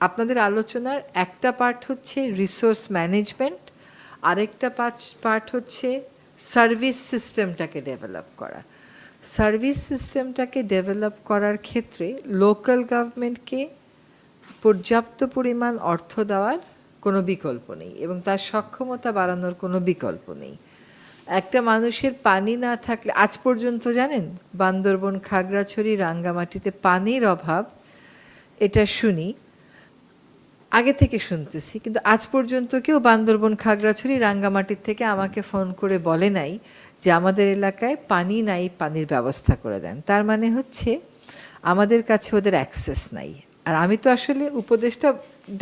আপনাদের আলোচনার একটা পার্ট হচ্ছে রিসোর্স ম্যানেজমেন্ট আরেকটা পার্ট হচ্ছে সার্ভিস সিস্টেমটাকে ডেভেলপ করা। সার্ভিস সিস্টেমটাকে ডেভেলপ করার ক্ষেত্রে লোকাল গভর্নমেন্টকে পর্যাপ্ত পরিমাণ অর্থ দেওয়ার কোনো বিকল্প নেই এবং তার সক্ষমতা বাড়ানোর কোনো বিকল্প নেই। একটা মানুষের পানি না থাকলে, আজ পর্যন্ত জানেন, বান্দরবন, খাগড়াছড়ি, রাঙ্গামাটিতে পানির অভাব, এটা শুনি আগে থেকে শুনতেছি, কিন্তু আজ পর্যন্ত কেউ বান্দরবন খাগড়াছড়ি রাঙ্গামাটির থেকে আমাকে ফোন করে বলে নাই যে আমাদের এলাকায় পানি নাই, পানির ব্যবস্থা করে দেন। তার মানে হচ্ছে আমাদের কাছে ওদের অ্যাক্সেস নাই। আর আমি তো আসলে উপদেশটা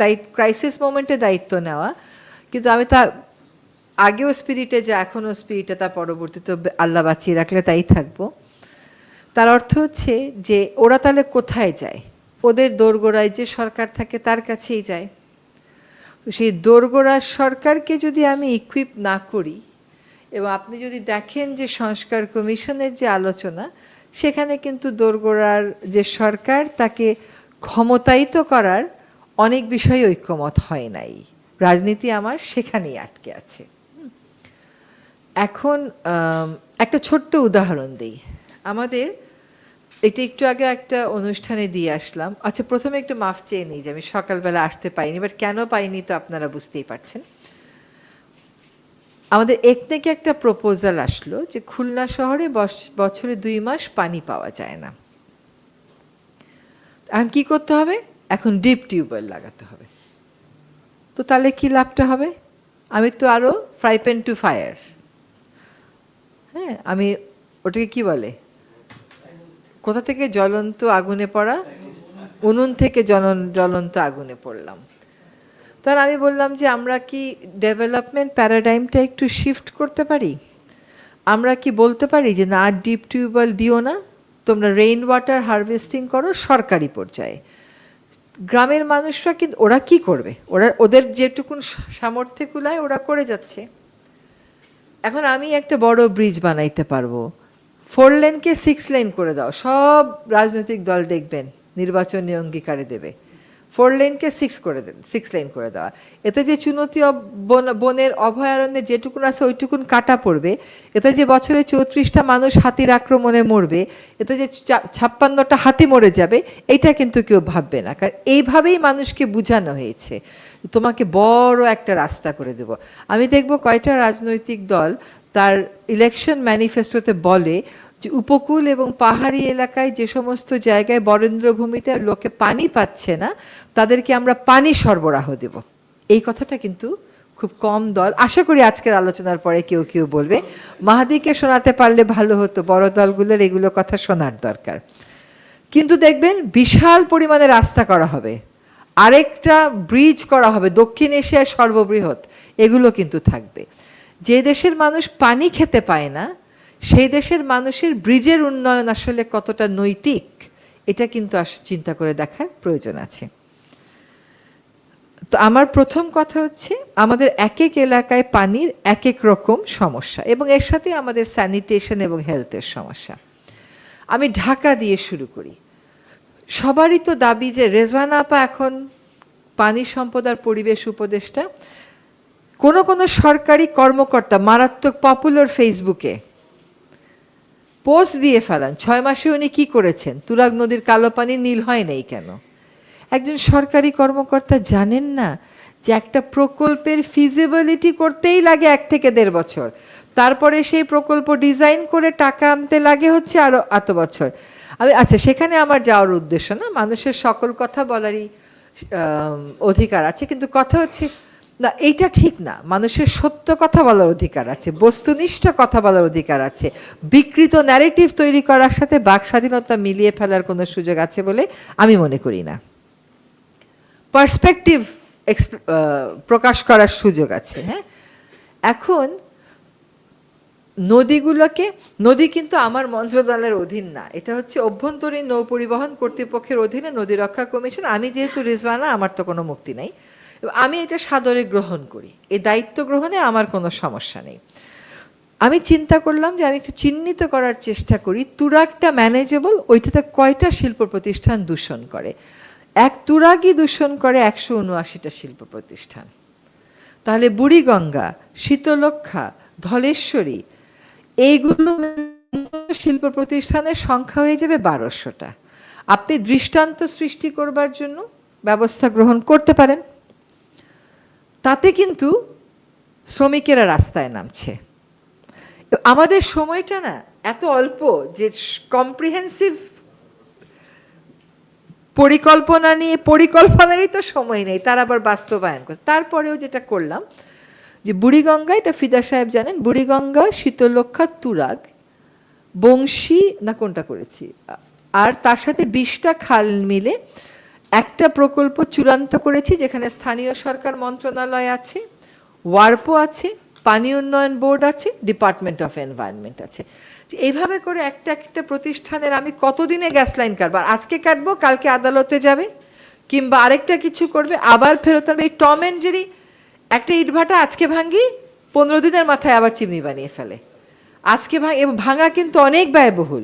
দায়িত্ব ক্রাইসিস মোমেন্টে দায়িত্ব নেওয়া, কিন্তু আমি তা আগেও স্পিরিটে যে এখনও স্পিরিটে তা পরবর্তীতে আল্লাহ বাঁচিয়ে রাখলে তাই থাকব। তার অর্থ হচ্ছে যে ওরা তাহলে কোথায় যায়? ওদের দোরগোড়ায় যে সরকার থাকে তার কাছেই যায়। সেই দোরগোড়ার সরকারকে যদি আমি ইকুইপ না করি, এবং আপনি যদি দেখেন যে সংস্কার কমিশনের যে আলোচনা, সেখানে কিন্তু দোরগোড়ার যে সরকার তাকে ক্ষমতায়িত করার অনেক বিষয়ে ঐক্যমত হয় নাই। রাজনীতি আমার সেখানেই আটকে আছে। এখন একটা ছোট্ট উদাহরণ দিই। আমাদের এটা একটু আগে একটা অনুষ্ঠানে দিয়ে আসলাম। আচ্ছা প্রথমে একটু মাফ চেয়ে নিই যে আমি সকালবেলা আসতে পারিনি, বাট কেন পাইনি তো আপনারা বুঝতেই পারছেন। আমাদের একনেকে একটা প্রপোজাল আসলো যে খুলনা শহরে বছরে দুই মাস পানি পাওয়া যায় না। এখন কি করতে হবে? এখন ডিপ টিউবওয়েল লাগাতে হবে। তো তাহলে কি লাভটা হবে? আমি তো আরও ফ্রাই প্যান টু ফায়ার হ্যাঁ আমি ওটাকে কি বলে? কোথা থেকে জ্বলন্ত আগুনে পড়া? উনুন থেকে জ্বলন জ্বলন্ত আগুনে পড়লাম। তখন আমি বললাম যে, আমরা কি ডেভেলপমেন্ট প্যারাডাইমটা একটু শিফট করতে পারি? আমরা কি বলতে পারি যে, না ডিপ টিউবওয়েল দিও না। তোমরা রেইন ওয়াটার হারভেস্টিং করো সরকারি পর্যায়ে। গ্রামের মানুষরা কিন্তু ওরা কি করবে? ওরা ওদের যেটুকুন সামর্থ্য কুলায় ওরা করে যাচ্ছে। এখন আমি একটা বড় ব্রিজ বানাইতে পারব। ফোর লেনকে সিক্স লেন করে দাও। সব রাজনৈতিক দল দেখবেন, নির্বাচনী অঙ্গীকারে দেবে। ফোর লেনকে সিক্স করে দেন সিক্স লেন করে দেওয়া। এতে যে চুনতি বন- বনের অভয়ারণ্যে যেটুকুন আছে, ওইটুকুন কাটা পড়বে। এতে যে বছরে চৌত্রিশটা মানুষ হাতির আক্রমণে মরবে, এতে যে ছাপ্পান্নটা হাতি মরে যাবে, এইটা কিন্তু কেউ ভাববে না। কারণ এইভাবেই মানুষকে বোঝানো হয়েছে। তোমাকে বড় একটা রাস্তা করে দেব। আমি দেখব কয়টা রাজনৈতিক দল তার ইলেকশন ম্যানিফেস্টোতে বলে যে উপকূল এবং পাহাড়ি এলাকায় যে সমস্ত জায়গায় বরেন্দ্রভূমিতে লোকে পানি পাচ্ছে না, তাদেরকে আমরা পানি সরবরাহ দেব। এই কথাটা কিন্তু খুব কম দল, আশা করি আজকের আলোচনার পরে কেউ কেউ বলবে, মাহাদিকে শোনাতে পারলে ভালো হতো, বড় দলগুলোর এগুলো কথা শোনার দরকার। কিন্তু দেখবেন বিশাল পরিমাণে রাস্তা করা হবে, আরেকটা ব্রিজ করা হবে, দক্ষিণ এশিয়ার সর্ববৃহৎ, এগুলো কিন্তু থাকবে। যে দেশের মানুষ পানি খেতে পায় না, সেই দেশের মানুষের ব্রিজের উন্নয়ন আসলে কতটা নৈতিক, এটা কিন্তু চিন্তা করে দেখার প্রয়োজন আছে। তো আমার প্রথম কথা হচ্ছে, আমাদের এক এক এলাকায় পানির এক এক রকম সমস্যা এবং এর সাথে আমাদের স্যানিটেশন এবং হেলথের সমস্যা। আমি ঢাকা দিয়ে শুরু করি। সবারই তো দাবি যে রেজওয়ানা আপা এখন পানি সম্পদ আর পরিবেশ উপদেষ্টা কোন কোন সরকারি কর্মকর্তা মারাত্মক পপুলার ফেসবুকে পোস্ট দিয়ে ফেলান, ছয় মাসে উনি কি করেছেন? তুরাগ নদীর কালো পানি নীল হয় নাই কেন? একজন সরকারি কর্মকর্তা জানেন না যে একটা প্রকল্পের ফিজিবিলিটি করতেই লাগে এক থেকে দেড় বছর। তারপরে সেই প্রকল্প ডিজাইন করে টাকা আনতে লাগে হচ্ছে আরও এত বছর। আমি আচ্ছা সেখানে আমার যাওয়ার উদ্দেশ্য না, মানুষের সকল কথা বলারই অধিকার আছে, কিন্তু কথা হচ্ছে না, এইটা ঠিক না। মানুষের সত্য কথা বলার অধিকার আছে, বস্তুনিষ্ঠ কথা বলার অধিকার আছে। বিকৃত ন্যারেটিভ তৈরি করার সাথে বাক স্বাধীনতা মিলিয়ে ফেলার কোনো সুযোগ আছে বলে আমি মনে করি না। পার্সপেক্টিভ প্রকাশ করার সুযোগ আছে হ্যাঁ? এখন নদীগুলোকে, নদী কিন্তু আমার মন্ত্রণালয়ের অধীন না। এটা হচ্ছে অভ্যন্তরীণ নৌ পরিবহন কর্তৃপক্ষের অধীনে নদী রক্ষা কমিশন। আমি যেহেতু রিজওয়ানা, আমার তো কোনো মুক্তি নেই। আমি এটা সাদরে গ্রহণ করি। এই দায়িত্ব গ্রহণে আমার কোনো সমস্যা নেই। আমি চিন্তা করলাম যে আমি একটু চিহ্নিত করার চেষ্টা করি। তুরাগটা ম্যানেজেবল ওইটাতে কয়টা শিল্প প্রতিষ্ঠান দূষণ করে? এক তুরাগই দূষণ করে একশো উনআশিটা শিল্প প্রতিষ্ঠান। তাহলে বুড়িগঙ্গা শীতলক্ষা ধলেশ্বরী, এইগুলো শিল্প প্রতিষ্ঠানের সংখ্যা হয়ে যাবে বারোশোটা। আপনি দৃষ্টান্ত সৃষ্টি করবার জন্য ব্যবস্থা গ্রহণ করতে পারেন। তাতে কিন্তু শ্রমিকেরা রাস্তায় নামছে। আমাদের সময়টা না এত অল্প যে কম্প্রিহেন্সিভ পরিকল্পনা নিয়ে, পরিকল্পনারই তো সময় নেই, তার আবার বাস্তবায়ন করে। তারপরেও যেটা করলাম যে বুড়িগঙ্গা, এটা ফিদা সাহেব জানেন, বুড়িগঙ্গা শীতলক্ষা তুরাগ, বংশী, না কোনটা করেছি? আর তার সাথে বিশটা খাল মিলে একটা প্রকল্প চূড়ান্ত করেছি যেখানে স্থানীয় সরকার মন্ত্রণালয় আছে ওয়ার্পো আছে, পানি উন্নয়ন বোর্ড আছে, ডিপার্টমেন্ট অফ এনভায়রনমেন্ট আছে। এইভাবে করে একটা একটা প্রতিষ্ঠানের আমি কতদিনে গ্যাস লাইন কাটবো আজকে কাটবো, কালকে আদালতে যাবে, কিংবা আরেকটা কিছু করবে, আবার ফেরত আনবে। এই টম অ্যান্ড জেরি একটা ইটভাটা আজকে ভাঙ্গি, পনেরো দিনের মাথায় আবার চিমনি বানিয়ে ফেলে। আজকে ভাঙা কিন্তু অনেক ব্যয়বহুল।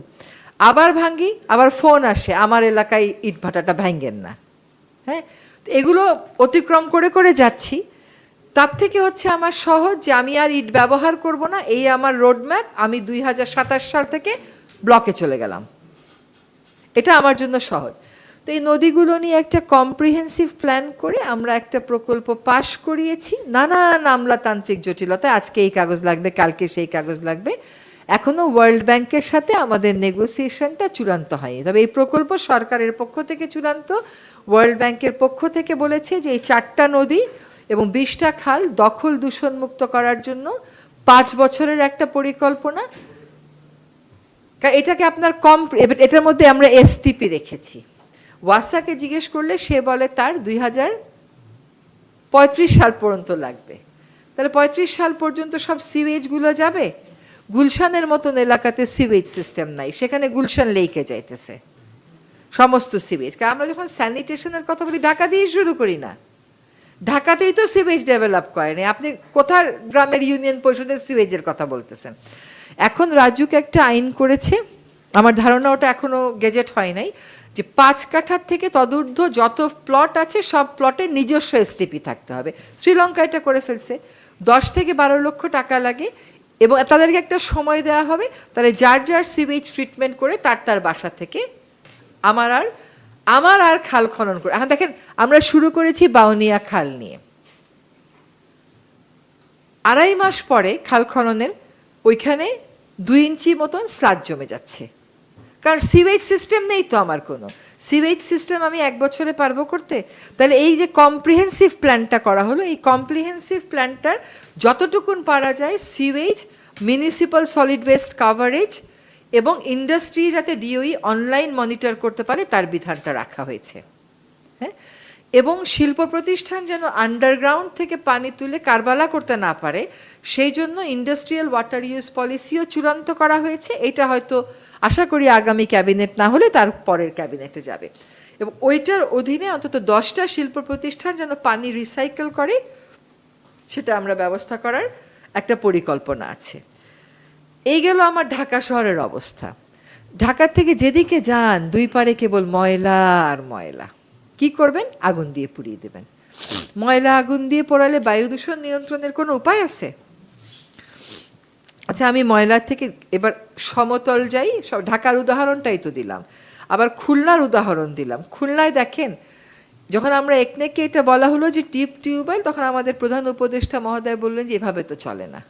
আবার ভাঙ্গি, আবার ফোন আসে, আমার এলাকায় ইটভাটাটা ভাঙ্গেন না। হ্যাঁ? এগুলো অতিক্রম করে করে যাচ্ছি। তার থেকে হচ্ছে আমার সহজ যে আমি আর ইট ব্যবহার করব না, এই আমার রোডম্যাপ, আমি দুই হাজার সাতাশ সাল থেকে ব্লকে চলে গেলাম। এটা আমার জন্য সহজ। তো এই নদীগুলো নিয়ে একটা কম্প্রিহেন্সিভ প্ল্যান করে আমরা একটা প্রকল্প পাশ করিয়েছি। নানান আমলাতান্ত্রিক জটিলতা, আজকে এই কাগজ লাগবে, কালকে সেই কাগজ লাগবে। এখনও ওয়ার্ল্ড ব্যাংকের সাথে আমাদের নেগোসিয়েশনটা চূড়ান্ত হয়নি। তবে এই প্রকল্প সরকারের পক্ষ থেকে চূড়ান্ত। ওয়ার্ল্ড ব্যাংকের পক্ষ থেকে বলেছে যে এই চারটা নদী এবং বিশটা খাল দখল দূষণমুক্ত করার জন্য পাঁচ বছরের একটা পরিকল্পনা। এটাকে আপনার কম এটার মধ্যে আমরা এসটিপি রেখেছি। ওয়াসাকে জিজ্ঞেস করলে সে বলে তার দুই হাজার পঁয়ত্রিশ সাল পর্যন্ত লাগবে। তাহলে পঁয়ত্রিশ সাল পর্যন্ত সব সিওয়েজগুলো যাবে? গুলশানের মতন এলাকাতে সিওয়েজ সিস্টেম নাই। সেখানে গুলশান লেকে যাইতেছে। সমস্ত সিওয়েজ আমরা যখন স্যানিটেশনের কথা বলি, ঢাকা দিয়ে শুরু করি না। ঢাকাতেই তো সিওয়েজ ডেভেলপ করেনি আপনি কোথার গ্রামের ইউনিয়ন পরিষদের সিওয়েজের কথা বলতেছেন? এখন রাজুক একটা আইন করেছে। আমার ধারণা ওটা এখনও গেজেট হয় নাই, যে পাঁচ কাঠার থেকে তদূর্ধ্ব যত প্লট আছে, সব প্লটের নিজস্ব এসটিপি থাকতে হবে। শ্রীলঙ্কা এটা করে ফেলছে। দশ থেকে বারো লক্ষ টাকা লাগে। এবং তাদেরকে একটা সময় দেওয়া হবে, তাহলে যার যার সিওয়েজ ট্রিটমেন্ট করে তার তার বাসা থেকে আমার আর আমার আর খাল খনন করে। এখন দেখেন, আমরা শুরু করেছি বাউনিয়া খাল নিয়ে। আড়াই মাস পরে খাল খননের ওইখানে দুই ইঞ্চি মতন স্লাজ জমে যাচ্ছে। কারণ সিওয়েজ সিস্টেম নেই তো আমার কোনো। সিওয়েজ সিস্টেম আমি এক বছরে পারব করতে? তাহলে এই যে কম্প্রিহেন্সিভ প্ল্যানটা করা হলো, এই কম্প্রিহেন্সিভ প্ল্যানটার যতটুকুন পারা যায় sewage municipal solid waste coverage এবং ইন্ডাস্ট্রি যাতে ডিওই অনলাইন মনিটর করতে পারে, তার বিধানটা রাখা হয়েছে। হ্যাঁ? এবং শিল্প প্রতিষ্ঠান যেন আন্ডারগ্রাউন্ড থেকে পানি তুলে কারবালা করতে না পারে, সেই জন্য ইন্ডাস্ট্রিয়াল ওয়াটার ইউজ পলিসিও চূড়ান্ত করা হয়েছে। এটা হয়তো আশা করি আগামী ক্যাবিনেট না হলে তার পরের ক্যাবিনেটে যাবে। এবং ওইটার অধীনে অন্তত দশটা শিল্প প্রতিষ্ঠান যেন পানি রিসাইকেল করে, সেটা আমরা ব্যবস্থা করার একটা পরিকল্পনা আছে। এই গেল আমার ঢাকা শহরের অবস্থা। ঢাকা থেকে যেদিকে যান, দুই পারে কেবল ময়লা আর ময়লা। কি করবেন? আগুন দিয়ে পুড়িয়ে দেবেন। ময়লা আগুন দিয়ে পোড়ালে বায়ু দূষণ নিয়ন্ত্রণের কোনো উপায় আছে? আচ্ছা আমি ময়লার থেকে এবার সমতল যাই, সব ঢাকার উদাহরণটাই তো দিলাম। আবার খুলনার উদাহরণ দিলাম। খুলনায় দেখেন, যখন আমরা একনেকে এটা বলা হলো যে টিপ টিউবওয়েল, তখন আমাদের প্রধান উপদেষ্টা মহোদয় বললেন যে এভাবে তো চলে না।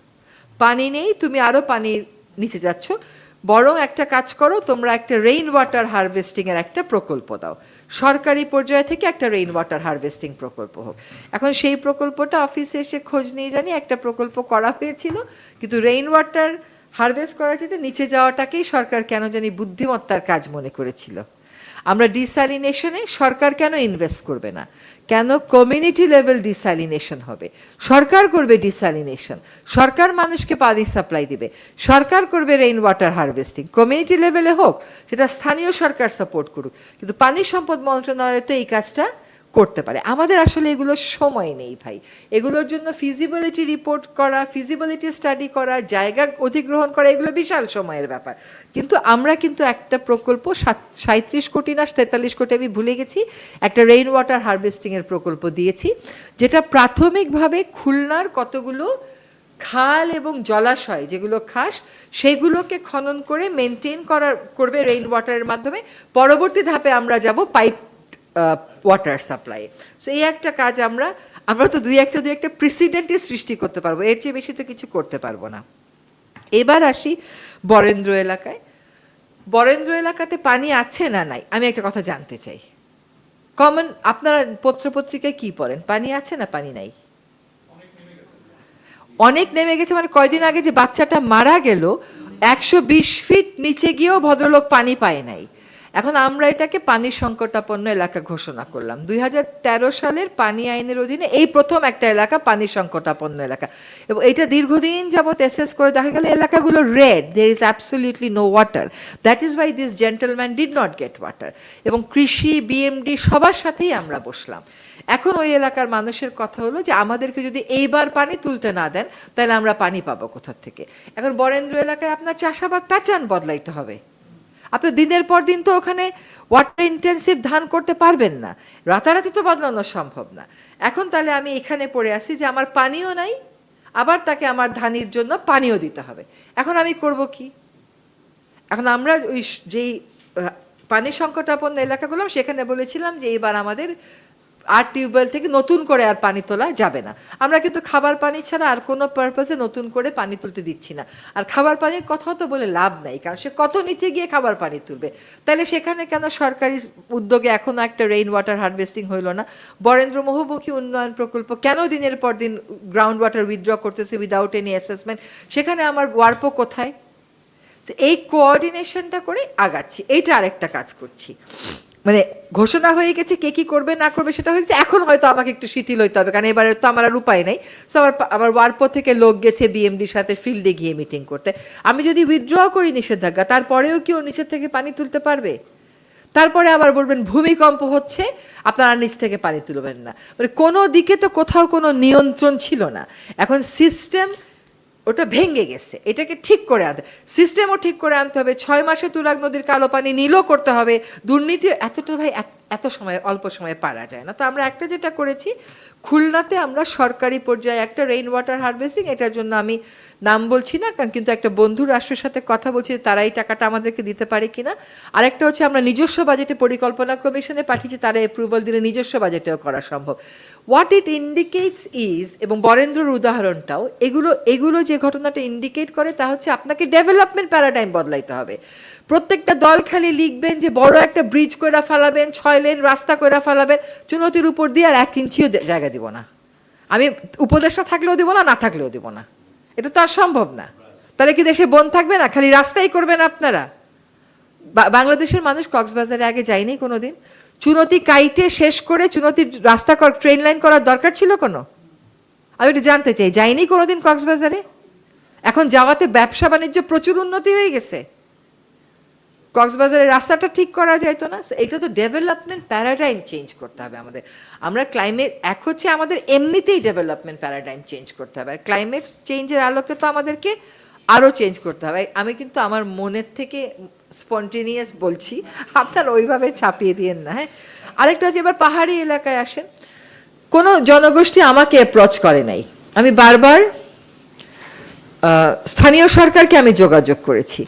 পানি নেই, তুমি আরও পানি নিচে যাচ্ছ। বরং একটা কাজ করো, তোমরা একটা রেইন ওয়াটার হারভেস্টিংয়ের একটা প্রকল্প দাও। সরকারি পর্যায়ে থেকে একটা রেইন ওয়াটার হারভেস্টিং প্রকল্প হোক। এখন সেই প্রকল্পটা অফিসে এসে খোঁজ নিয়ে জানি একটা প্রকল্প করা হয়েছিল, কিন্তু রেইন ওয়াটার হারভেস্ট করার চেয়ে নিচে যাওয়াটাকেই সরকার কেন জানি বুদ্ধিমত্তার কাজ মনে করেছিল। আমরা ডিস্যালিনেশনে সরকার কেন ইনভেস্ট করবে না? কেন কমিউনিটি লেভেল ডিস্যালিনেশন হবে? সরকার করবে ডিস্যালিনেশন সরকার মানুষকে পানি সাপ্লাই দিবে। সরকার করবে রেইন ওয়াটার হারভেস্টিং কমিউনিটি লেভেলে হোক, সেটা স্থানীয় সরকার সাপোর্ট করুক। কিন্তু পানি সম্পদ মন্ত্রণালয় তো এই কাজটা করতে পারে। আমাদের আসলে এগুলোর সময় নেই ভাই। এগুলোর জন্য ফিজিবিলিটি রিপোর্ট করা ফিজিবিলিটি স্টাডি করা, জায়গা অধিগ্রহণ করা, এগুলো বিশাল সময়ের ব্যাপার। কিন্তু আমরা কিন্তু একটা প্রকল্প সাঁত্রিশ কোটি না, তেতাল্লিশ কোটি আমি ভুলে গেছি, একটা রেইন ওয়াটার হারভেস্টিংয়ের প্রকল্প দিয়েছি, যেটা প্রাথমিকভাবে খুলনার কতগুলো খাল এবং জলাশয়, যেগুলো খাস, সেগুলোকে খনন করে মেনটেন করার, করবে রেইন ওয়াটারের মাধ্যমে। পরবর্তী ধাপে আমরা যাব পাইপ ওয়াটার সাপ্লাই সো এই একটা কাজ আমরা আমরা তো দুই একটা দুই একটা প্রেসিডেন্টের সৃষ্টি করতে পারব। এর চেয়ে বেশি তো কিছু করতে পারব না। এবার আসি বরেন্দ্র এলাকায়। বরেন্দ্র এলাকাতে পানি আছে না নাই? আমি একটা কথা জানতে চাই। কমন, আপনারা পত্রপত্রিকায় কি পড়েন? পানি আছে না পানি নাই? অনেক নেমে গেছে। মানে কয়দিন আগে যে বাচ্চাটা মারা গেল, একশো বিশ ফিট নিচে গিয়েও ভদ্রলোক পানি পায় নাই। এখন আমরা এটাকে পানি সংকটাপন্ন এলাকা ঘোষণা করলাম। দুই হাজার তেরো সালের পানি আইনের অধীনে এই প্রথম একটা এলাকা পানি সংকটাপন্ন এলাকা। এবং এটা দীর্ঘদিন যাবৎ এসেস করে দেখা গেল এলাকাগুলো red there is absolutely no water that is why this gentleman did not get water এবং কৃষি বিএমডি সবার সাথেই আমরা বসলাম। এখন ওই এলাকার মানুষের কথা হলো যে আমাদেরকে যদি এইবার পানি তুলতে না দেন, তাহলে আমরা পানি পাবো কোথার থেকে? এখন বরেন্দ্র এলাকায় আপনার চাষাবাদ প্যাটার্ন বদলাইতে হবে। আপনি দিনের পর দিন তো ওখানে ওয়াটার ইন্টেন্সিভ ধান করতে পারবেন না। রাতারাতি তো বদলানো সম্ভব না। এখন তাহলে আমি এখানে পড়ে আসি যে আমার পানিও নাই, আবার তাকে আমার ধানির জন্য পানিও দিতে হবে। এখন আমি করব কি? এখন আমরা ওই যেই পানি সংকটাপন্ন এলাকাগুলো, সেখানে বলেছিলাম যে এবার আমাদের আর টিউবওয়েল থেকে নতুন করে আর পানি তোলা যাবে না। আমরা কিন্তু খাবার পানি ছাড়া আর কোনো পারপাসে নতুন করে পানি তুলতে দিচ্ছি না। আর খাবার পানির কথা তো বলে লাভ নাই, কারণ সে কত নিচে গিয়ে খাবার পানি তুলবে? তাহলে সেখানে কেন সরকারি উদ্যোগে এখনও একটা রেইন ওয়াটার হারভেস্টিং হইল না? বরেন্দ্র বহুমুখী উন্নয়ন প্রকল্প কেন দিনের পর দিন গ্রাউন্ড ওয়াটার উইথড্র করতেছে উইদাউট এনি অ্যাসেসমেন্ট সেখানে আমার ওয়ার্পো কোথায়? এই কোঅর্ডিনেশনটা করে আগাচ্ছি। এইটা আরেকটা কাজ করছি। মানে ঘোষণা হয়ে গেছে কে কি করবে, না করবে সেটা হয়ে গেছে এখন হয়তো আমাকে একটু শিথিল হইতে হবে, কারণ এবারে তো আমার আর উপায় নেই। সো আমার আমার ওয়ার্পো থেকে লোক গেছে বিএমডির সাথে ফিল্ডে গিয়ে মিটিং করতে। আমি যদি উইথড্র করি নিষেধাজ্ঞা, তারপরেও কি ও নিচের থেকে পানি তুলতে পারবে? তারপরে আবার বলবেন, ভূমিকম্প হচ্ছে, আপনারা নিচ থেকে পানি তুলবেন না। মানে কোনো দিকে তো কোথাও কোনো নিয়ন্ত্রণ ছিল না। এখন সিস্টেম ওটা ভেঙে গেছে। এটাকে ঠিক করে আনতে সিস্টেমও ঠিক করে আনতে হবে। ছয় মাসে তুরাগ নদীর কালো পানি নীলও করতে হবে। দুর্নীতি এতটা ভাই, এত- এত সময়, অল্প সময়ে পারা যায় না। তো আমরা একটা যেটা করেছি, খুলনাতে আমরা সরকারি পর্যায়ে একটা রেইন ওয়াটার হারভেস্টিং এটার জন্য আমি নাম বলছি না, কারণ কিন্তু একটা বন্ধু রাষ্ট্রের সাথে কথা বলছি তারা এই টাকাটা আমাদেরকে দিতে পারে কিনা। আরেকটা হচ্ছে আমরা নিজস্ব বাজেটে পরিকল্পনা কমিশনে পাঠিয়েছি, তারা অ্যাপ্রুভাল দিলে নিজস্ব বাজেটেও করা সম্ভব। হোয়াট ইট ইন্ডিকেটস ইজ এবং বরেন্দ্রর উদাহরণটাও, এগুলো এগুলো যে ঘটনাটা ইন্ডিকেট করে, তা হচ্ছে আপনাকে ডেভেলপমেন্ট প্যারাডাইম বদলাইতে হবে। প্রত্যেকটা দল খালি লিখবেন যে বড় একটা ব্রিজ কইরা ফেলাবেন, ছয় লেন রাস্তা কইরা ফেলাবেন, চুনতির উপর দিয়ে আর এক ইঞ্চিও জায়গা দিব না। আমি উপদেশটা থাকলেও দিব না না থাকলেও দিব না। এটা তো আর সম্ভব না। তাহলে কি দেশে বন থাকবে না? খালি রাস্তাই করবেন আপনারা? বাংলাদেশের মানুষ কক্সবাজারে আগে যায়নি কোনোদিন? চুনতি কাইটে শেষ করে চুনতির রাস্তা ট্রেন লাইন করার দরকার ছিল কোনো? আমি একটু জানতে চাই যাইনি কোনোদিন কক্সবাজারে? এখন যাওয়াতে ব্যবসা বাণিজ্য প্রচুর উন্নতি হয়ে গেছে। কক্সবাজারের রাস্তাটা ঠিক করা যাইতো না। এটা তো ডেভেলপমেন্ট প্যারাডাইম চেঞ্জ করতে হবে আমাদের। আমরা ক্লাইমেট এক হচ্ছে আমাদের এমনিতেই ডেভেলপমেন্ট প্যারাডাইম চেঞ্জ করতে হবে। আর ক্লাইমেট চেঞ্জের আলোকে তো আমাদেরকে আরও চেঞ্জ করতে হবে। আমি কিন্তু আমার মনের থেকে স্পন্টেনিয়াস বলছি, আপনার ওইভাবে ছাপিয়ে দিয়েন না হ্যাঁ? আরেকটা হচ্ছে এবার পাহাড়ি এলাকায় আসেন। কোনো জনগোষ্ঠী আমাকে অ্যাপ্রোচ করে নাই। আমি বারবার স্থানীয় সরকারকে আমি যোগাযোগ করেছি।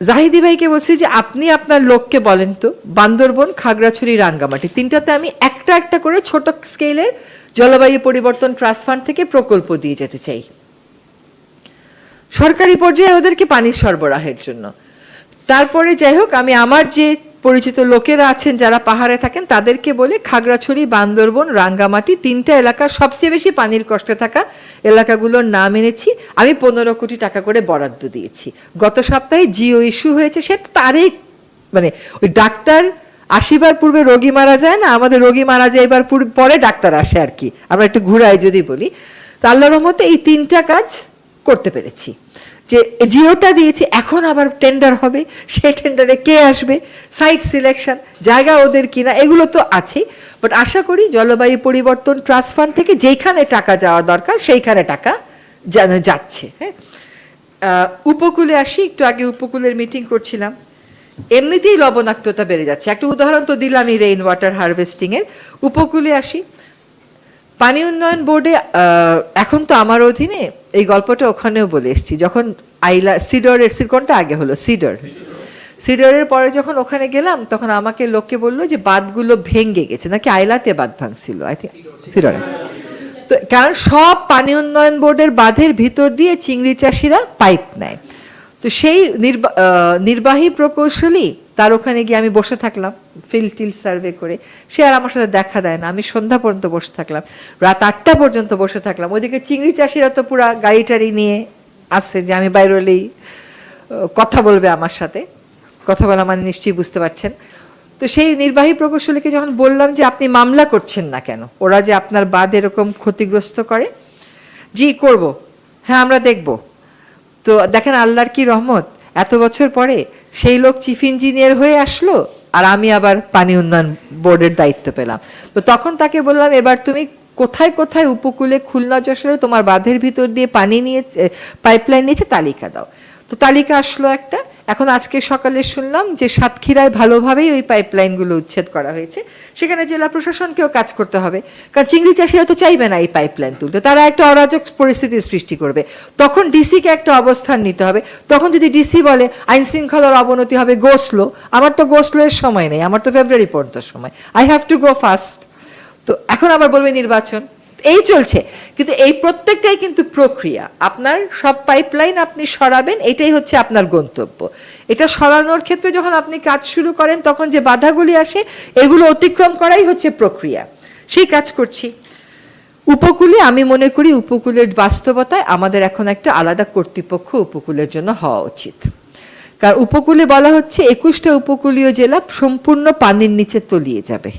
জাহিদি ভাইকে বলছি যে, আপনি আপনার লোককে বলেন তো, বান্দরবন, খাগড়াছড়ি, রাঙ্গামাটি, তিনটাতে আমি একটা একটা করে ছোট স্কেলের জলবায়ু পরিবর্তন ট্রাস্ট ফান্ড থেকে প্রকল্প দিয়ে যেতে চাই। সরকারি পর্যায়ে ওদেরকে পানি সরবরাহের জন্য। তারপরে যাই হোক, আমি আমার যে পরিচিত লোকেরা আছেন, যারা পাহাড়ে থাকেন, তাদেরকে বলে খাগড়াছড়ি, বান্দরবন, রাঙ্গামাটি তিনটা এলাকা সবচেয়ে বেশি পানির কষ্টে থাকা এলাকাগুলোর নাম এনেছি। আমি পনেরো কোটি টাকা করে বরাদ্দ দিয়েছি। গত সপ্তাহে জিও ইস্যু হয়েছে সেটা তারই মানে ওই ডাক্তার আসিবার পূর্বে রোগী মারা যায় না? আমাদের রোগী মারা যায়, এবার পরে ডাক্তার আসে আর কি। আমরা একটু ঘুরাই যদি বলি। তো আল্লাহর রহমতে এই তিনটা কাজ করতে পেরেছি। যে জিওটা দিয়েছি, এখন আবার টেন্ডার হবে, সে টেন্ডারে কে আসবে সাইট সিলেকশন জায়গা ওদের কিনা, এগুলো তো আছেই। বাট আশা করি জলবায়ু পরিবর্তন ট্রাস্ট ফান্ড থেকে যেইখানে টাকা যাওয়া দরকার, সেইখানে টাকা যেন যাচ্ছে হ্যাঁ? উপকূলে আসি, একটু আগে উপকূলের মিটিং করছিলাম। এমনিতেই লবণাক্ততা বেড়ে যাচ্ছে। একটা উদাহরণ তো দিলামই রেইন ওয়াটার হারভেস্টিংয়ের উপকূলে আসি। পানি উন্নয়ন বোর্ডে এখন তো আমার অধীনে এই গল্পটা ওখানেও বলে এসেছি, যখন আইলা, সিডরের সিরকনটা আগে হলো? সিডর। সিডরের পরে যখন ওখানে গেলাম, তখন আমাকে লোককে বলল যে বাঁধগুলো ভেঙে গেছে, নাকি আইলাতে বাঁধ ভাঙছিল, আই থিঙ্ক সিডরে। তো কারণ সব পানি উন্নয়ন বোর্ডের বাঁধের ভিতর দিয়ে চিংড়ি চাষিরা পাইপ নেয়। তো সেই নির্বা- নির্বাহী প্রকৌশলী তার ওখানে গিয়ে আমি বসে থাকলাম ফিল্ড টিল সার্ভে করে। সে আর আমার সাথে দেখা দেয় না, আমি সন্ধ্যা পর্যন্ত বসে থাকলাম। রাত আটটা পর্যন্ত বসে থাকলাম। ওইদিকে চিংড়ি চাষিরা তো পুরা গাড়ি টাড়ি নিয়ে আসছে যে আমি বাইরে হলেই কথা বলবে আমার সাথে। কথা বলা মানে নিশ্চয়ই বুঝতে পারছেন। তো সেই নির্বাহী প্রকৌশলীকে যখন বললাম যে আপনি মামলা করছেন না কেন, ওরা যে আপনার বাদ এরকম ক্ষতিগ্রস্ত করে, জি, করব। হ্যাঁ আমরা দেখব। তো দেখেন আল্লাহর কি রহমত, এত বছর পরে সেই লোক চিফ ইঞ্জিনিয়ার হয়ে আসলো আর আমি আবার পানি উন্নয়ন বোর্ডের দায়িত্ব পেলাম। তো তখন তাকে বললাম, এবার তুমি কোথায় কোথায় উপকূলে খুলনা যশোরে তোমার বাঁধের ভিতর দিয়ে পানি নিয়ে পাইপলাইন নিয়েছে তালিকা দাও। তো তালিকা আসলো একটা এখন আজকে সকালে শুনলাম যে সাতক্ষীরায় ভালোভাবেই ওই পাইপলাইনগুলো উচ্ছেদ করা হয়েছে। সেখানে জেলা প্রশাসনকেও কাজ করতে হবে। কারণ চিংড়ি চাষিরা তো চাইবে না এই পাইপলাইন তুলতে। তারা একটা অরাজক পরিস্থিতির সৃষ্টি করবে। তখন ডিসিকে একটা অবস্থান নিতে হবে। তখন যদি ডিসি বলে, আইন শৃঙ্খলার অবনতি হবে গোসলো। আমার তো গোসলোর সময় নেই। আমার তো ফেব্রুয়ারি পর্যন্ত সময়। I have to go fast তো এখন আবার বলবে নির্বাচন। এই চলছে। কিন্তু এই প্রত্যেকটাই কিন্তু প্রক্রিয়া। আপনার সব পাইপলাইন আপনি সরাবেন, এটাই হচ্ছে আপনার গন্তব্য। এটা সরানোর ক্ষেত্রে যখন আপনি কাজ শুরু করেন, তখন যে বাধাগুলি আসে, এগুলো অতিক্রম করাই হচ্ছে প্রক্রিয়া। সেই কাজ করছি। উপকূলে আমি মনে করি উপকূলের বাস্তবতায় আমাদের এখন একটা আলাদা কর্তৃপক্ষ উপকূলের জন্য হওয়া উচিত। কারণ উপকূলে বলা হচ্ছে একুশটা উপকূলীয় জেলা সম্পূর্ণ পানির নিচে তলিয়ে যাবে।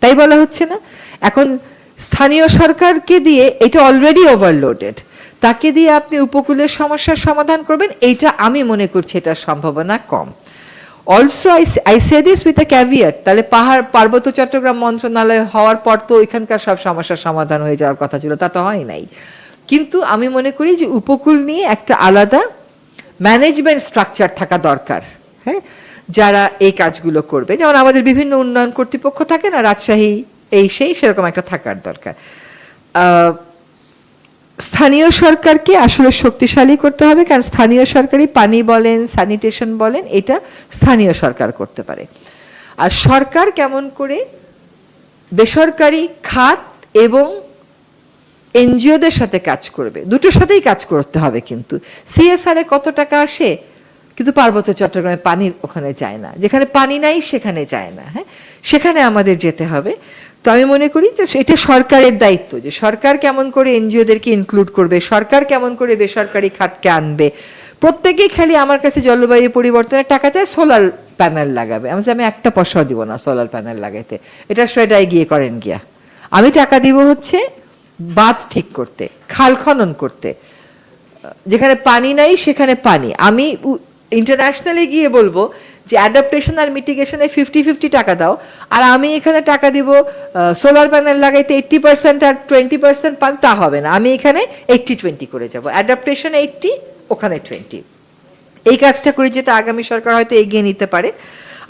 তাই বলা হচ্ছে না? এখন স্থানীয় সরকারকে দিয়ে এটা অলরেডি ওভারলোডেড তাকে দিয়ে আপনি উপকূলের সমস্যার সমাধান করবেন এইটা আমি মনে করছি এটার সম্ভাবনা কম। Also I I say this with a caveat তাহলে পাহাড়, পার্বত্য চট্টগ্রাম মন্ত্রণালয় হওয়ার পর তো ওইখানকার সব সমস্যার সমাধান হয়ে যাওয়ার কথা ছিল, তা তো হয় নাই। কিন্তু আমি মনে করি যে উপকূল নিয়ে একটা আলাদা ম্যানেজমেন্ট স্ট্রাকচার থাকা দরকার হ্যাঁ? যারা এই কাজগুলো করবে। যেমন আমাদের বিভিন্ন উন্নয়ন কর্তৃপক্ষ থাকে না, রাজশাহী এই সেই সেরকম একটা থাকার দরকার। স্থানীয় সরকারকে আসলে শক্তিশালী করতে হবে, কারণ স্থানীয় সরকারি পানি বলেন স্যানিটেশন বলেন, এটা স্থানীয় সরকার করতে পারে। আর সরকার কেমন করে বেসরকারি খাত এবং এনজিওদের সাথে কাজ করবে, দুটোর সাথেই কাজ করতে হবে কিন্তু। সিএসআর এ কত টাকা আসে? কিন্তু পার্বত্য চট্টগ্রামে পানির ওখানে যায় না। যেখানে পানি নাই, সেখানে যায় না হ্যাঁ? সেখানে আমাদের যেতে হবে। তো আমি মনে করি যে এটা সরকারের দায়িত্ব, যে সরকার কেমন করে এনজিওদেরকে ইনক্লুড করবে, সরকার কেমন করে বেসরকারি খাতকে আনবে। প্রত্যেকেই খালি আমার কাছে জলবায়ু পরিবর্তনের টাকা চায় সোলার প্যানেল লাগাবে। আমি আমি একটা পয়সাও দিব না সোলার প্যানেল লাগাইতে। এটা সেটাই গিয়ে করেন গিয়া। আমি টাকা দিব হচ্ছে বাঁধ ঠিক করতে, খাল খনন করতে। যেখানে পানি নাই, সেখানে পানি। আমি ইন্টারন্যাশনালি গিয়ে বলব যে অ্যাডাপ্টেশন আর মিটিগেশনে ফিফটি ফিফটি টাকা দাও, আর আমি এখানে টাকা দিব সোলার প্যানেল লাগাইতে এইট্টি পার্সেন্ট আর টোয়েন্টি পার্সেন্ট পান, তা হবে না। আমি এখানে এইট্টি টোয়েন্টি করে যাব। অ্যাডাপ্টেশন এইট্টি ওখানে টোয়েন্টি এই কাজটা করি যেটা আগামী সরকার হয়তো এগিয়ে নিতে পারে।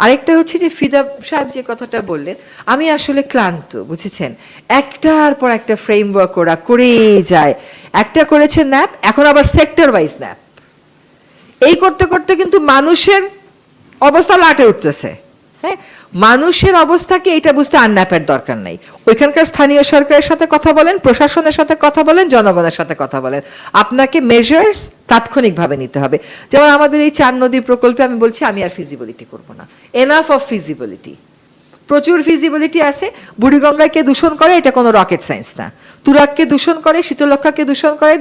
আরেকটা হচ্ছে যে ফিদা সাহেব যে কথাটা বললেন, আমি আসলে ক্লান্ত, বুঝেছেন? একটার পর একটা ফ্রেমওয়ার্ক ওরা করেই যায়। একটা করেছে ন্যাপ, এখন আবার সেক্টর ওয়াইজ ন্যাপ। এই করতে করতে কিন্তু মানুষের অবস্থা লাটে উঠতেছে। হ্যাঁ? মানুষের অবস্থাকে এটা বুঝতে আন্নাপের দরকার নাই। ওইখানকার স্থানীয় সরকারের সাথে কথা বলেন, প্রশাসনের সাথে কথা বলেন, জনগণের সাথে কথা বলেন। আপনাকে মেজার্স তাৎক্ষণিকভাবে নিতে হবে। যেমন আমাদের এই চার নদী প্রকল্পে আমি বলছি, আমি আর ফিজিবিলিটি করব না। এনাফ অফ ফিজিবিলিটি প্রচুর ফিজিবিলিটি আছে। বুড়িগঙ্গাকে দূষণ করে, এটা কোনো রকেট সায়েন্স না। তুরাককে দূষণ করে শীতলক্ষাকে দূষণ করে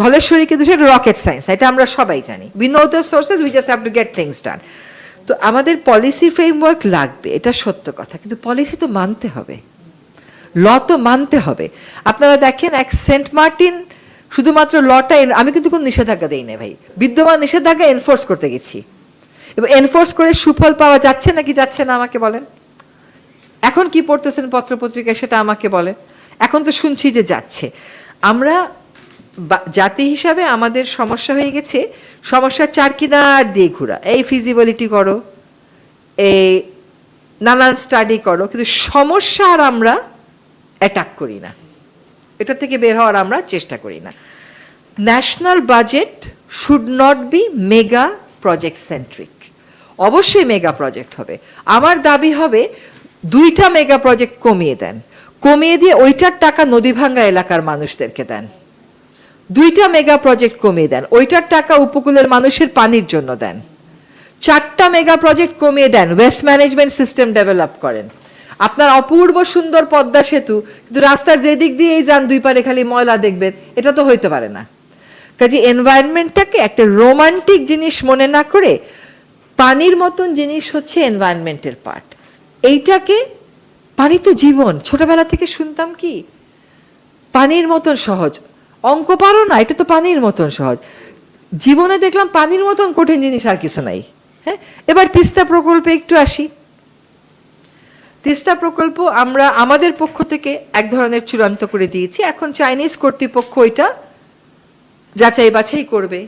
ধলেশ্বরীকে দূষণ রকেট সায়েন্স এটা আমরা সবাই জানি। We sources we just have to get things done তো আমাদের পলিসি ফ্রেমওয়ার্ক লাগবে, এটা সত্য কথা। কিন্তু পলিসি তো মানতে হবে। ল তো মানতে হবে। আপনারা দেখেন, এক সেন্ট মার্টিন শুধুমাত্র লটা আমি কিন্তু কোনো নিষেধাজ্ঞা দেই না ভাই। বিদ্যমান নিষেধাজ্ঞা এনফোর্স করতে গেছি। এবং এনফোর্স করে সুফল পাওয়া যাচ্ছে নাকি যাচ্ছে না আমাকে বলেন। এখন কি পড়তেছেন পত্রপত্রিকায় সেটা আমাকে বলে। এখন তো শুনছি যে যাচ্ছে। আমরা জাতি হিসাবে আমাদের সমস্যা হয়ে গেছে, সমস্যার চার কিনার দিয়ে ঘোরা। এই ফিজিবিলিটি করো, এই নানান স্টাডি করো, কিন্তু সমস্যা আর আমরা অ্যাটাক করি না। এটা থেকে বের হওয়ার আমরা চেষ্টা করি না। National budget should not be mega project centric অবশ্যই মেগা প্রজেক্ট হবে। আমার দাবি হবে দুইটা মেগা প্রজেক্ট কমিয়ে দেন। কমিয়ে দিয়ে ওইটার টাকা নদীভাঙ্গা এলাকার মানুষদেরকে দেন। দুইটা মেগা প্রজেক্ট কমিয়ে দেন। ওইটার টাকা উপকূলের মানুষের পানির জন্য দেন। চারটা মেগা প্রজেক্ট কমিয়ে দেন। ওয়েস্ট ম্যানেজমেন্ট সিস্টেম ডেভেলপ করেন। আপনার অপূর্ব সুন্দর পদ্মা সেতু, কিন্তু রাস্তার যেদিক দিয়েই যান, দুই পারে খালি ময়লা দেখবেন, এটা তো হইতে পারে না। কাজে এনভায়রনমেন্টটাকে একটা রোমান্টিক জিনিস মনে না করে পানির মতন জিনিস হচ্ছে এনভায়রনমেন্টের পার্ট এইটাকে পানি তো জীবন, ছোটবেলা থেকে শুনতাম কি? পানির মতন সহজ। অঙ্ক পারো না, এটা তো পানির মতন সহজ। জীবনে দেখলাম পানির মতন কঠিন জিনিস আর কিছু নাই। হ্যাঁ? এবার তিস্তা প্রকল্পে একটু আসি। তিস্তা প্রকল্প আমরা আমাদের পক্ষ থেকে এক ধরনের চূড়ান্ত করে দিয়েছি। এখন চাইনিজ কর্তৃপক্ষ ওইটা যাচাই বাছাই করবে।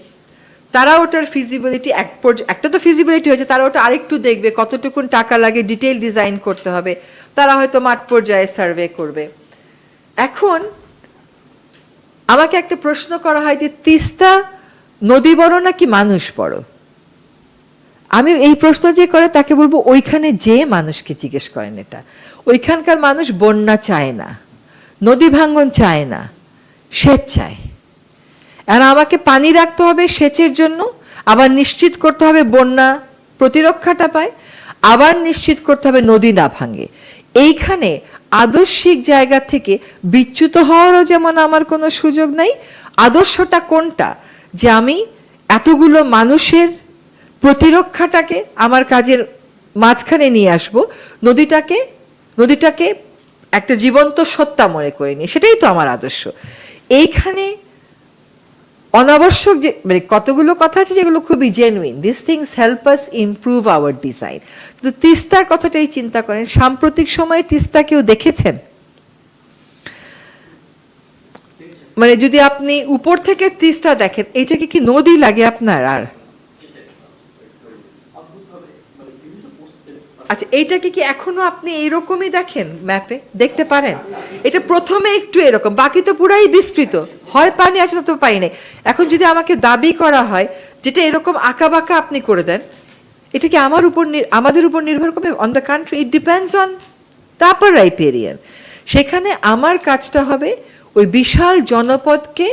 তারা ওটার ফিজিবিলিটি এক একটা তো ফিজিবিলিটি হয়েছে, তারা ওটা আরেকটু দেখবে, কতটুকুন টাকা লাগে ডিটেল ডিজাইন করতে হবে। তারা হয়তো মাঠ পর্যায়ে সার্ভে করবে। এখন আমাকে একটা প্রশ্ন করা হয় যে, তিস্তা নদী বড় নাকি মানুষ বড়? আমি এই প্রশ্ন যে করে, তাকে বলব, ওইখানে যে মানুষকে জিজ্ঞেস করেন এটা। ওইখানকার মানুষ বন্যা চায় না, নদী ভাঙ্গন চায় না, সেচ চায়। আর আমাকে পানি রাখতে হবে সেচের জন্য, আবার নিশ্চিত করতে হবে বন্যা প্রতিরক্ষাটা পায়, আবার নিশ্চিত করতে হবে নদী না ভাঙে। এইখানে আদর্শিক জায়গা থেকে বিচ্যুত হওয়ারও যেমন আমার কোনো সুযোগ নাই, আদর্শটা কোনটা? যে আমি এতগুলো মানুষের প্রতিরক্ষাটাকে আমার কাজের মাঝখানে নিয়ে আসব, নদীটাকে নদীটাকে একটা জীবন্ত সত্তা মনে করে নিয়ে সেটাই তো আমার আদর্শ। এইখানে অনাবশ্যক যে মানে কতগুলো কথা আছে যেগুলো খুবই genuine this things help us improve our design কিন্তু তিস্তার কথাটাই চিন্তা করেন। সাম্প্রতিক সময়ে তিস্তা কেউ দেখেছেন? মানে যদি আপনি উপর থেকে তিস্তা দেখেন এইটাকে কি নদী লাগে আপনার আর? আচ্ছা এইটাকে কি এখনও আপনি এইরকমই দেখেন ম্যাপে? দেখতে পারেন? এটা প্রথমে একটু এরকম, বাকি তো পুরাই বিস্তৃত। হয় পানি আছে না তো পাই নেই। এখন যদি আমাকে দাবি করা হয়, যেটা এরকম আঁকা বাঁকা আপনি করে দেন, এটা কি আমার উপর আমাদের উপর নির্ভর করবে? On the country it depends on তারপর রাইপেরিয়ান সেখানে আমার কাজটা হবে ওই বিশাল জনপদকে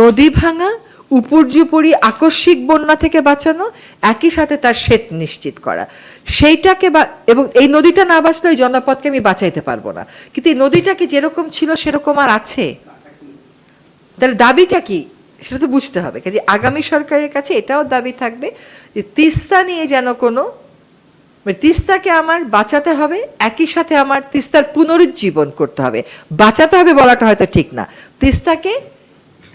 নদী ভাঙা উপর্যুপরি আকস্মিক বন্যা থেকে বাঁচানো, একই সাথে তার সেট নিশ্চিত করা। সেইটাকে বা, এবং এই নদীটা না বাঁচলে ওই জনপদকে আমি বাঁচাইতে পারব না। কিন্তু এই নদীটাকে যেরকম ছিল, সেরকম আর আছে? তাহলে দাবিটা কি? সেটা তো বুঝতে হবে। কাজে আগামী সরকারের কাছে এটাও দাবি থাকবে যে তিস্তা নিয়ে যেন কোনো মানে তিস্তাকে আমার বাঁচাতে হবে, একই সাথে আমার তিস্তার পুনরুজ্জীবন করতে হবে। বাঁচাতে হবে বলাটা হয়তো ঠিক না। তিস্তাকে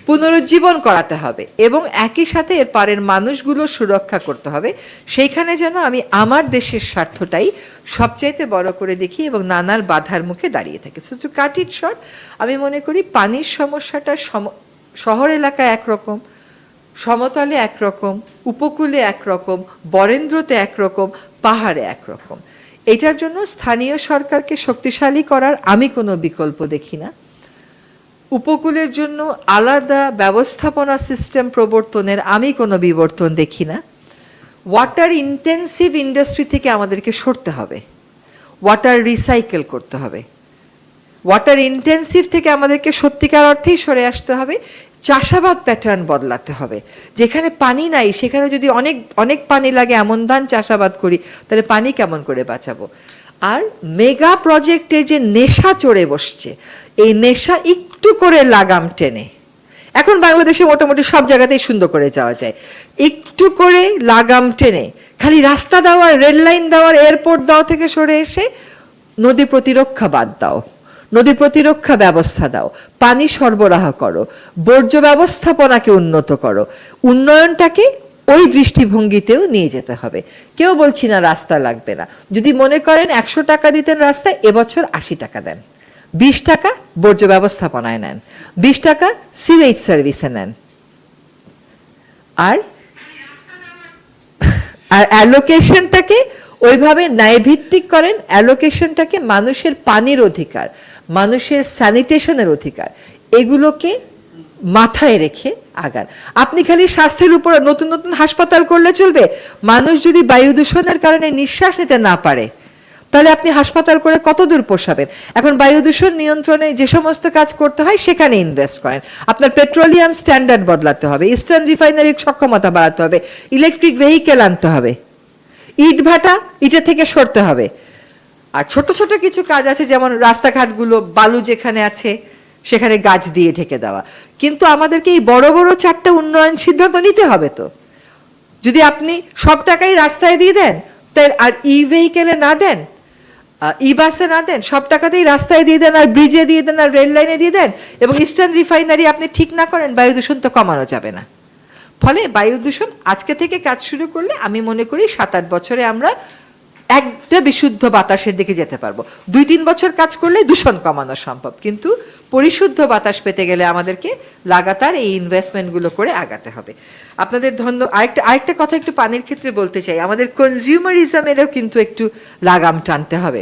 পুনরুজ্জীবন করাতে হবে এবং একই সাথে এর পারের মানুষগুলো সুরক্ষা করতে হবে। সেইখানে যেন আমি আমার দেশের স্বার্থটাই সবচাইতে বড় করে দেখি এবং নানার বাধার মুখে দাঁড়িয়ে থাকি। সো টু শর্ট আমি মনে করি পানির সমস্যাটা সম- শহর এলাকায় একরকম, সমতলে একরকম, উপকূলে একরকম, বরেন্দ্রতে একরকম, পাহাড়ে একরকম। এটার জন্য স্থানীয় সরকারকে শক্তিশালী করার আমি কোনো বিকল্প দেখি না। উপকূলের জন্য আলাদা ব্যবস্থাপনা সিস্টেম প্রবর্তনের আমি কোনো বিবর্তন দেখি না। ওয়াটার ইন্টেন্সিভ ইন্ডাস্ট্রি থেকে আমাদেরকে সরতে হবে। ওয়াটার রিসাইকেল করতে হবে। ওয়াটার ইন্টেন্সিভ থেকে আমাদেরকে সত্যিকার অর্থেই সরে আসতে হবে। চাষাবাদ প্যাটার্ন বদলাতে হবে। যেখানে পানি নাই, সেখানে যদি অনেক অনেক পানি লাগে, এমন ধান চাষাবাদ করি, তাহলে পানি কেমন করে বাঁচাবো? আর মেগা প্রজেক্টের যে নেশা চড়ে বসছে, এই নেশা একটু করে লাগাম টেনে। এখন বাংলাদেশে মোটামুটি সব জায়গাতেই সুন্দর করে যাওয়া যায়। একটু করে লাগাম টেনে, খালি রাস্তা দেওয়ার রেল লাইন দেওয়ার এয়ারপোর্ট দেওয়া থেকে সরে এসে নদী প্রতিরক্ষা বাদ দাও, নদী প্রতিরক্ষা ব্যবস্থা দাও, পানি সরবরাহ করো, বর্জ্য ব্যবস্থাপনাকে উন্নত করো, উন্নয়নটাকে ওই দৃষ্টিভঙ্গিতেও নিয়ে যেতে হবে। কেউ বলছি না রাস্তা লাগবে না। যদি মনে করেন একশো টাকা দিতেন রাস্তায়, এবছর আশি টাকা দেন। বিশ টাকা বর্জ্য ব্যবস্থাপনায় নেন, বিশ টাকা সিওয়েজ সার্ভিসে নেন। আর আর অ্যালোকেশনটাকে ওইভাবে ন্যায়ভিত্তিক করেন অ্যালোকেশনটাকে মানুষের পানির অধিকার, মানুষের স্যানিটেশনের অধিকার, এগুলোকে মাথায় রেখে আগান। আপনি খালি স্বাস্থ্যের উপর নতুন নতুন হাসপাতাল করলে চলবে। মানুষ যদি বায়ু দূষণের কারণে নিঃশ্বাস নিতে না পারে তাহলে আপনি হাসপাতাল করে কত দূর পোষাবেন? এখন বায়ু দূষণ নিয়ন্ত্রণে যে সমস্ত কাজ করতে হয়, সেখানে ইনভেস্ট করেন। আপনার পেট্রোলিয়াম স্ট্যান্ডার্ড বদলাতে হবে ইস্টার্ন রিফাইনারির সক্ষমতা বাড়াতে হবে ইলেকট্রিক ভেহিকেল আনতে হবে, ইট ভাটা ইটে থেকে সরতে হবে। আর ছোট ছোট কিছু কাজ আছে, যেমন রাস্তাঘাটগুলো, বালু যেখানে আছে, সেখানে গাছ দিয়ে ঢেকে দেওয়া। কিন্তু আমাদেরকে এই বড় বড় চারটা উন্নয়ন সিদ্ধান্ত নিতে হবে তো। যদি আপনি সব টাকাই রাস্তায় দিয়ে দেন তাই আর ই ভেহিকেলে না দেন ই বাসে না দেন, সব টাকাতেই রাস্তায় দিয়ে দেন আর ব্রিজে দিয়ে দেন আর রেল লাইনে দিয়ে দেন এবং ইস্টার্ন রিফাইনারি আপনি ঠিক না করেন, বায়ু দূষণ তো কমানো যাবে না। ফলে বায়ু দূষণ আজকে থেকে কাজ শুরু করলে আমি মনে করি সাত আট বছরে আমরা একটা বিশুদ্ধ বাতাসের দিকে যেতে পারব। দুই তিন বছর কাজ করলে দূষণ কমানো সম্ভব, কিন্তু পরিশুদ্ধ বাতাস পেতে গেলে আমাদেরকে লাগাতার এই ইনভেস্টমেন্টগুলো করে আগাতে হবে। আপনাদের ধন্য, আরেকটা আরেকটা কথা একটু পানির ক্ষেত্রে বলতে চাই। আমাদের কনজিউমারিজমেরও কিন্তু একটু লাগাম টানতে হবে।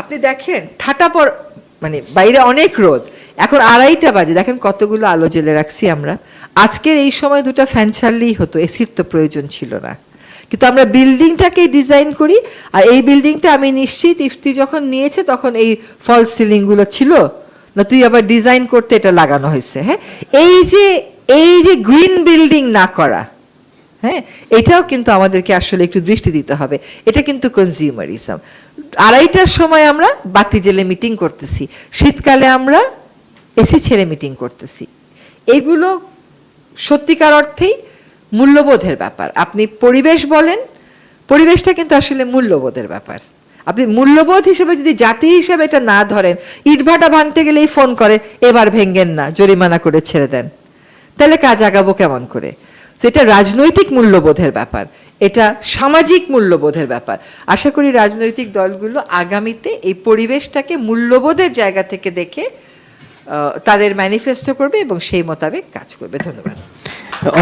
আপনি দেখেন, ঠাটা পর মানে বাইরে অনেক রোদ। এখন আড়াইটা বাজে। দেখেন কতগুলো আলো জ্বেলে রাখছি আমরা। আজকের এই সময় দুটো ফ্যান ছাড়লেই হতো, এসির তো প্রয়োজন ছিল না। কিন্তু আমরা বিল্ডিংটাকেই ডিজাইন করি, আর এই বিল্ডিংটা আমি নিশ্চিত ইফতি যখন নিয়েছে তখন এই ফল সিলিংগুলো ছিল না, তুই আবার ডিজাইন করতে এটা লাগানো হয়েছে হ্যাঁ? এই যে এই যে গ্রিন বিল্ডিং না করা হ্যাঁ? এটাও কিন্তু আমাদেরকে আসলে একটু দৃষ্টি দিতে হবে। এটা কিন্তু কনজিউমারিজম আড়াইটার সময় আমরা বাতি জেলে মিটিং করতেছি, শীতকালে আমরা এসি ছেড়ে মিটিং করতেছি। এগুলো সত্যিকার অর্থেই মূল্যবোধের ব্যাপার। আপনি পরিবেশ বলেন, পরিবেশটা কিন্তু আসলে মূল্যবোধের ব্যাপার। আপনি মূল্যবোধ হিসেবে যদি জাতি হিসেবে এটা না ধরেন, ইটভাটা ভাঙতে গেলেই ফোন করে, এবার ভেঙ্গেন না, জরিমানা করে ছেড়ে দেন। তাহলে কাজ আগাবো কেমন করে? তো এটা রাজনৈতিক মূল্যবোধের ব্যাপার। এটা সামাজিক মূল্যবোধের ব্যাপার। আশা করি রাজনৈতিক দলগুলো আগামীতে এই পরিবেশটাকে মূল্যবোধের জায়গা থেকে দেখে তাদের ম্যানিফেস্টো করবে এবং সেই মোতাবেক কাজ করবে। ধন্যবাদ।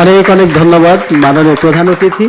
অনেক অনেক ধন্যবাদ মাননীয় প্রধান অতিথি।